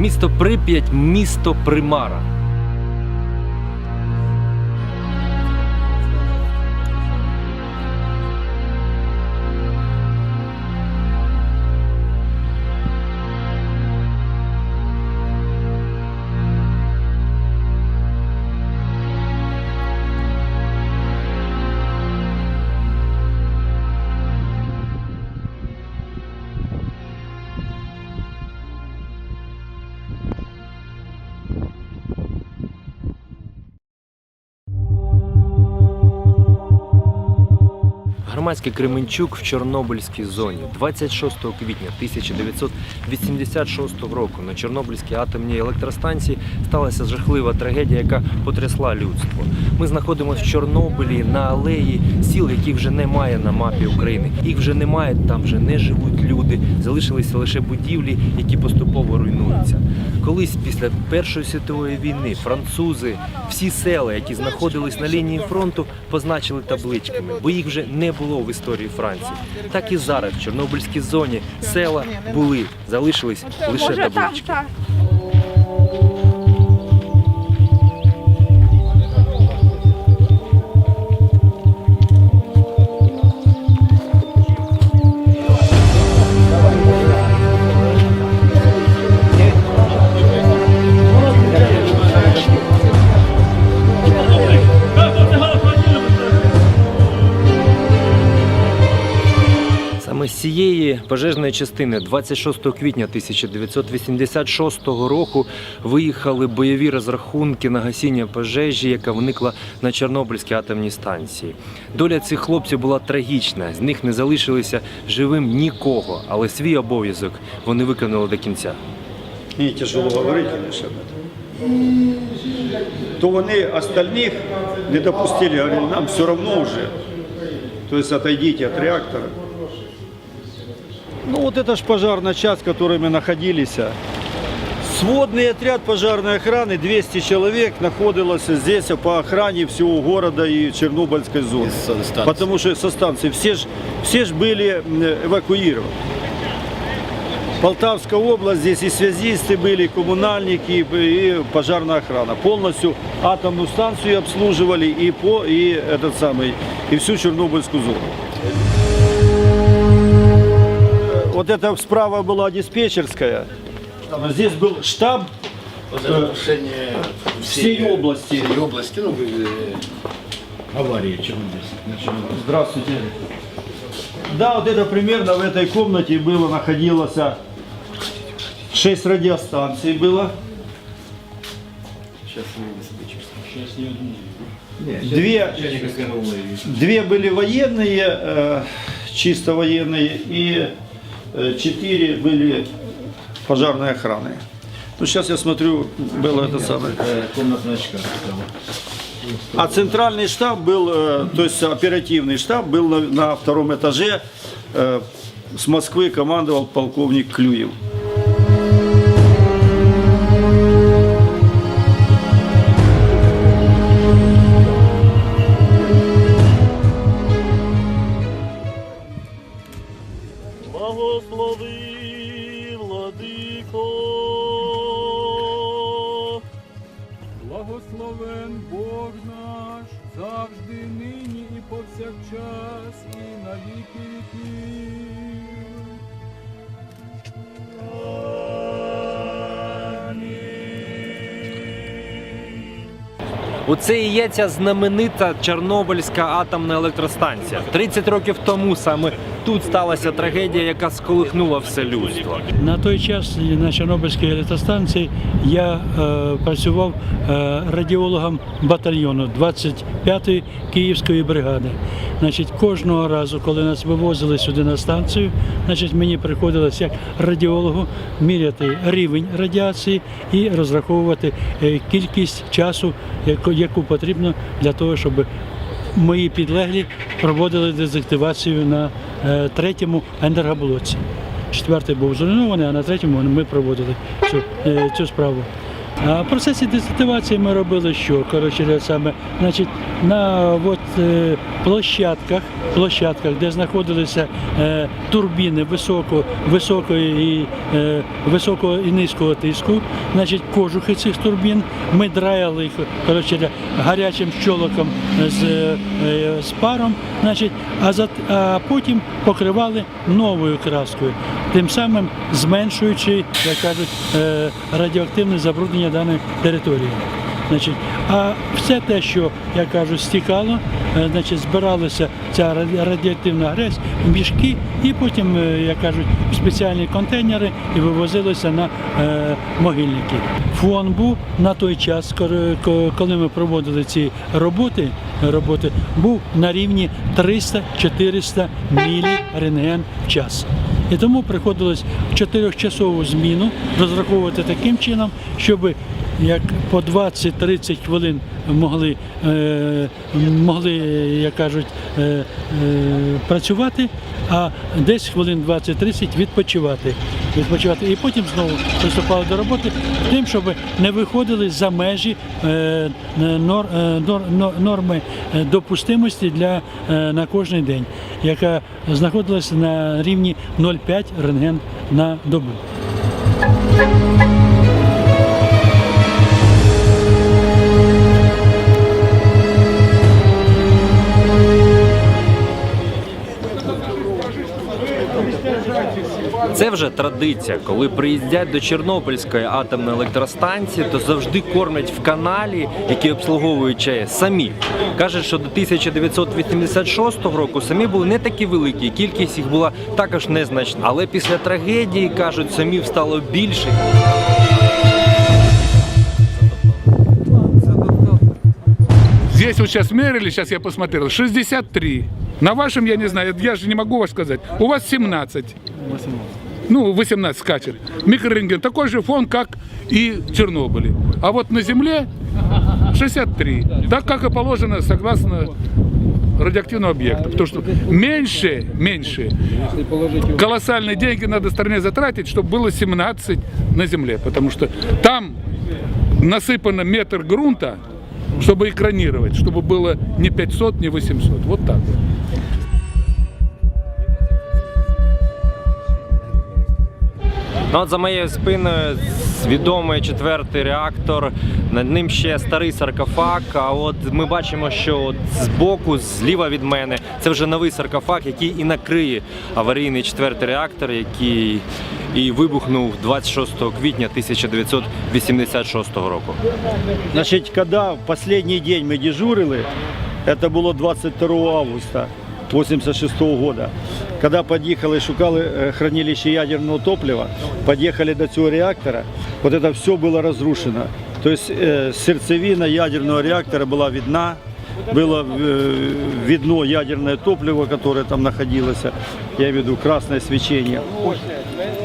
Місто Прип'ять, місто Примара. Громадський Кременчук в Чорнобильській зоні 26 квітня 1986 року на Чорнобильській атомній електростанції сталася жахлива трагедія, яка потрясла людство. Ми знаходимося в Чорнобилі на алеї сіл, яких вже немає на мапі України. Їх вже немає, там вже не живуть люди. Залишилися лише будівлі, які поступово руйнуються. Колись після Першої світової війни французи всі села, які знаходились на лінії фронту, позначили табличками, бо їх вже не було в історії Франції. Так і зараз в Чорнобильській зоні села були, залишились лише таблички. Цієї пожежної частини 26 квітня 1986 року виїхали бойові розрахунки на гасіння пожежі, яка виникла на Чорнобильській атомній станції. Доля цих хлопців була трагічна. З них не залишилося живим нікого, але свій обов'язок вони виконали до кінця. Мені тяжело говорити, об. То вони остальних не допустили, говорили, нам все равно уже. То есть отойдите от реактора. Ну вот это ж пожарная часть, в которой мы находились. Сводный отряд пожарной охраны, 200 человек, находился здесь по охране всего города и Чернобыльской зоны. Потому что со станции все ж, все ж были м, эвакуированы. Полтавская область, здесь и связисты были, и коммунальники, и пожарная охрана. Полностью атомную станцию обслуживали и, по, и, этот самый, и всю Чернобыльскую зону. Вот это справа была диспетчерская. А Здесь был штаб Разрушение всей области. всей области, ну, э, аварии Чернобыльской. Здравствуйте. Да, вот это примерно в этой комнате было, находилось 6 радиостанций было. Сейчас Две, две были военные, э, чисто военные, и э, четыре были пожарной охраны. Ну, сейчас я смотрю, было это самое. Комнатная шкаф. А центральный штаб был, э, то есть оперативный штаб был на, на втором этаже. Э, С Москвы командовал полковник Клюев. Оце і є ця знаменита Чорнобильська атомна електростанція. 30 років тому саме тут сталася трагедія, яка сколихнула все людство. На той час на Чорнобильській електростанції я е, працював е, радіологом батальйону 25-ї Київської бригади. Значить, кожного разу, коли нас вивозили сюди на станцію, значить, мені приходилось як радіологу міряти рівень радіації і розраховувати е, кількість часу, яку, яку потрібно для того, щоб мої підлеглі проводили дезактивацію на третьому енергоблоці. Четвертий був зруйнований, а на третьому ми проводили цю, е, цю справу. А в процесі дезактивації ми робили що? Коротше, саме, значить, на от, е, площадках, площадках, де знаходилися е, турбіни високо, високої і е, високого і низького тиску, значить, кожухи цих турбін, ми драяли їх коротше, гарячим щолоком з, е, з паром, значить, а, за, а потім покривали новою краскою, тим самим зменшуючи, як кажуть, е, радіоактивне забруднення даної території. Значить, а все те, що я кажу, стікало, е, значить, збиралася ця радіоактивна грязь в мішки, і потім, е, як кажуть, в спеціальні контейнери і вивозилося на е, могильники. Фон був на той час, коли ми проводили ці роботи, роботи був на рівні 300-400 мілі рентген в час. І тому приходилось чотирьохчасову зміну розраховувати таким чином, щоб як по 20-30 хвилин могли, е, могли як кажуть, е, е, працювати, а десь хвилин 20-30 відпочивати. відпочивати. І потім знову приступали до роботи, тим, щоб не виходили за межі нор, нор, нор- норми допустимості для, на кожний день, яка знаходилася на рівні 0,5 рентген на добу. Це вже традиція. Коли приїздять до Чорнобильської атомної електростанції, то завжди кормлять в каналі, який обслуговує ЧАЕС, самі. Кажуть, що до 1986 року самі були не такі великі, кількість їх була також незначна. Але після трагедії кажуть, самів стало більше. Здесь вот сейчас мерили, сейчас я посмотрел, 63. На вашем, я не знаю, я же не могу вас сказать. У вас 17. Ну, 18 скачет. Микрорентген. Такой же фон, как и в Чернобыле. А вот на Земле 63. Так, как и положено, согласно радиоактивного объекта. Потому что меньше, меньше колоссальные деньги надо стране затратить, чтобы было 17 на Земле. Потому что там насыпано метр грунта, чтобы экранировать, чтобы было не 500, не 800. Вот так вот. Ну, от за моєю спиною відомий четвертий реактор. Над ним ще старий саркофаг. А от ми бачимо, що от збоку, зліва від мене, це вже новий саркофаг, який і накриє аварійний четвертий реактор, який і вибухнув 26 квітня 1986 року. Значит, когда в последний день мы дежурили, это было 22 августа 86 года, когда подъехали, шукали э, хранилище ядерного топлива, подъехали до цього реактора, вот это все было разрушено. То есть э, сердцевина ядерного реактора была видна, было э, видно ядерное топливо, которое там находилось, я имею в виду красное свечение.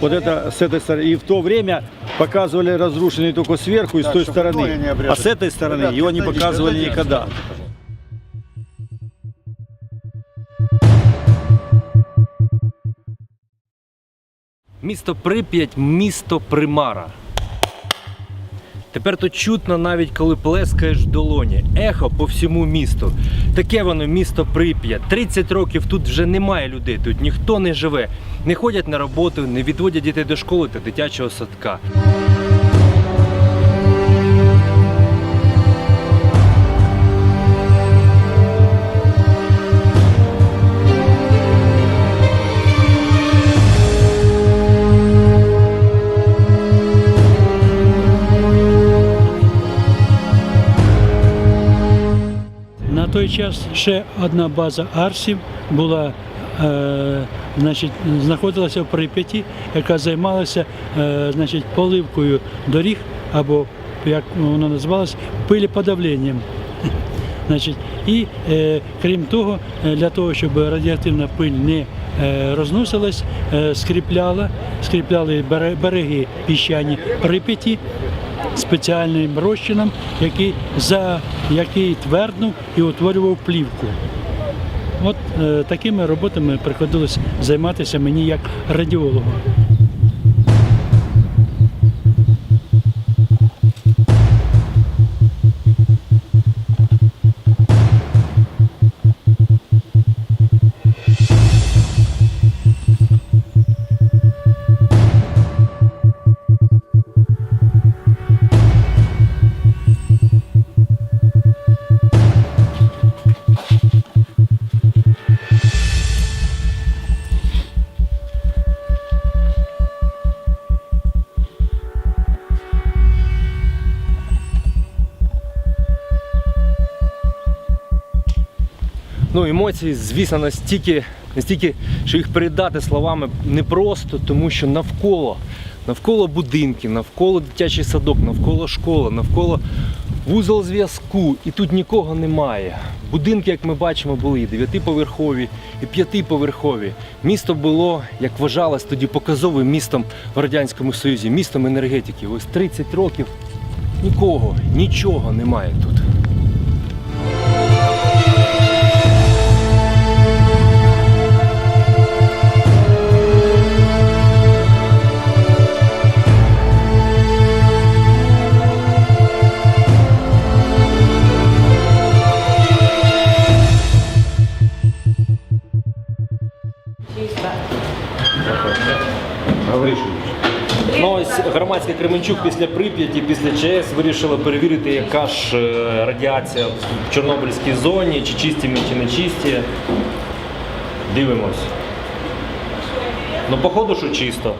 Вот это с этой стороны. И в то время показывали разрушенный только сверху и с той стороны. А с этой стороны его не показывали никогда. Місто Прип'ять, місто Примара. Тепер то чутно навіть коли плескаєш в долоні. Ехо по всьому місту. Таке воно місто Прип'ять. 30 років тут вже немає людей, тут ніхто не живе. Не ходять на роботу, не відводять дітей до школи та дитячого садка. На той час ще одна база Арсів була, е, значить, знаходилася в Прип'яті, яка займалася е, значить, поливкою доріг або, як воно називалось, пилеподавленням. Значить, і е, крім того, е, для того, щоб радіоактивна пиль не е, розносилась, е, скріпляла, скріпляли бере- береги піщані Прип'яті спеціальним розчином, який, за, який тверднув і утворював плівку. От е, такими роботами приходилось займатися мені як радіологу. Ну, емоції, звісно, настільки, настільки, що їх передати словами непросто, тому що навколо, навколо будинки, навколо дитячий садок, навколо школи, навколо вузол зв'язку, і тут нікого немає. Будинки, як ми бачимо, були і дев'ятиповерхові, і п'ятиповерхові. Місто було, як вважалось тоді, показовим містом в Радянському Союзі, містом енергетики. Ось 30 років нікого, нічого немає тут. Кременчук після Прип'яті, після ЧАЕС вирішила перевірити, яка ж е, радіація в Чорнобильській зоні, чи чисті ми, чи не чисті. Дивимось. Ну, походу, що чисто.